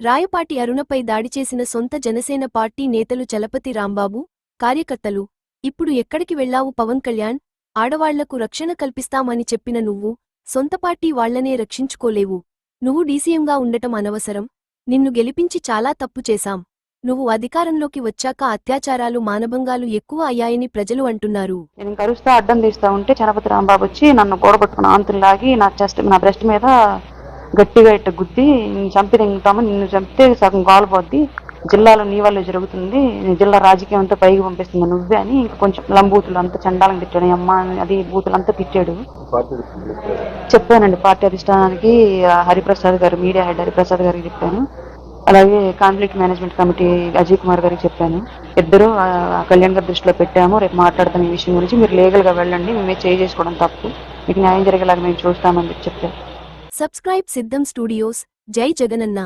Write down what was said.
రాయపాటి అరుణపై దాడి చేసిన సొంత జనసేన పార్టీ నేతలు చలపతి రాంబాబు కార్యకర్తలు ఇప్పుడు ఎక్కడికి వెళ్ళావు పవన్ కళ్యాణ్? ఆడవాళ్ళకు రక్షణ కల్పిస్తామని చెప్పిన నువ్వు సొంత పార్టీ వాళ్ళనే రక్షించుకోలేవు. నువ్వు డీసీఎంగా ఉండటం అనవసరం. నిన్ను గెలిపించి చాలా తప్పు చేశాం. నువ్వు అధికారంలోకి వచ్చాక అత్యాచారాలు మానభంగాలు ఎక్కువ అయ్యాయని ప్రజలు అంటున్నారు. నేను కరుస్తా అడ్డం తీస్తా ఉంటే చనపతి రాంబాబు వచ్చి నన్ను గోడబట్టుకున్న ఆంతులు లాగి నా చెస్ట్ నా బ్రెస్ట్ మీద గట్టిగా ఇట్ట గుద్ది నేను చంపి తింటాము నిన్ను చంపితే సగం గాలు పోద్ది. జిల్లాలో నీ వల్లే జరుగుతుంది. జిల్లా రాజకీయం అంతా పైకి పంపిస్తుంది నువ్వే అని ఇంక కొంచెం లంబూతులు అంతా చండాలం తిట్టాడు. అమ్మ అని అది బూతులు అంతా తిట్టాడు. చెప్పానండి పార్టీ అధిష్టానానికి హరిప్రసాద్ గారు మీడియా హెడ్ హరిప్రసాద్ గారికి చెప్పాను. అలాగే conflict management committee Ajay Kumar గారికి చెప్పాను. ఇద్దరు కళ్యాణ్ గారి దృష్టిలో పెట్టాము రేపు మాట్లాడతాం ఈ విషయం గురించి. మీరు లీగల్గా వెళ్ళండి మేమే చేయి చేసుకోవడం తప్పు. మీకు న్యాయం జరిగేలాగా మేము చూస్తామని చెప్పి చెప్పారు. సబ్స్క్రైబ్ సిద్ధం స్టూడియోస్ జై జగనన్న